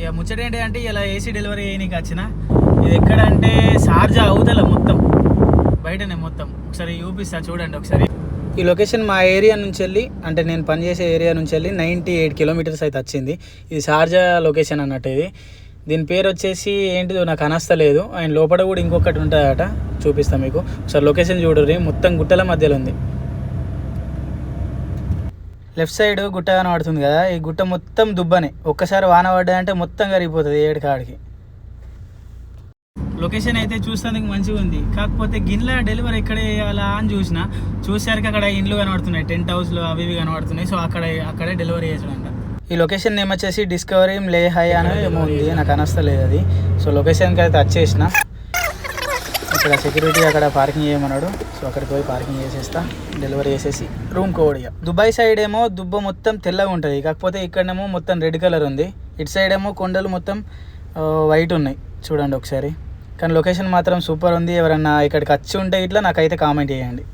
ఇక ముచ్చట ఏంటి అంటే ఇలా ఏసీ డెలివరీ అయ్యానికి వచ్చిన ఇది ఎక్కడ అంటే షార్జా అవుతల మొత్తం. బయటనే మొత్తం. ఒకసారి చూపిస్తా చూడండి ఒకసారి. ఈ లొకేషన్ మా ఏరియా నుంచి వెళ్ళి అంటే నేను పనిచేసే ఏరియా నుంచి వెళ్ళి నైంటీ ఎయిట్ కిలోమీటర్స్ అయితే వచ్చింది. ఇది షార్జా లొకేషన్ అన్నట్టు ఇది. దీని పేరు వచ్చేసి ఏంటిదో నాకు అనస్తలేదు ఆయన లోపల కూడా ఇంకొకటి ఉంటుందట. చూపిస్తాను మీకు. ఒకసారి లొకేషన్ చూడరు మొత్తం గుట్టల మధ్యలో ఉంది. లెఫ్ట్ సైడ్ గుట్ట కనబడుతుంది కదా ఈ గుట్ట మొత్తం దుబ్బనే. ఒక్కసారి వాన పడ్డాయంటే మొత్తం కరిగిపోతుంది ఏడు కాడికి లొకేషన్ అయితే చూసేందుకు మంచిగా ఉంది. కాకపోతే గిన్నెల డెలివరీ ఎక్కడ చేయాలా అని చూసిన. చూసేసరికి అక్కడ ఇండ్లు కనబడుతున్నాయి టెంట్ హౌస్లు అవి ఇవి కనబడుతున్నాయి. సో అక్కడ అక్కడే డెలివరీ చేసాడంట ఈ లొకేషన్ నేమ్ వచ్చేసి డిస్కవరీ లే హై అని ఏమో ఉంది నాకు అనస్తలేదు అది. సో లొకేషన్కి అయితే వచ్చేసిన. ఇక్కడ సెక్యూరిటీ అక్కడ పార్కింగ్ చేయమన్నాడు. సో అక్కడికి పోయి పార్కింగ్ చేసేస్తా. డెలివరీ చేసేసి రూమ్ కోడిగా దుబాయ్ సైడ్ ఏమో దుబ్బ మొత్తం తెల్లగా ఉంటుంది. కాకపోతే ఇక్కడనేమో మొత్తం రెడ్ కలర్ ఉంది. ఇటు సైడ్ ఏమో కొండలు మొత్తం వైట్ ఉన్నాయి. చూడండి ఒకసారి. కానీ లొకేషన్ మాత్రం సూపర్ ఉంది. ఎవరన్నా ఇక్కడికి వచ్చి ఉంటే ఇట్లా నాకైతే కామెంట్ చేయండి.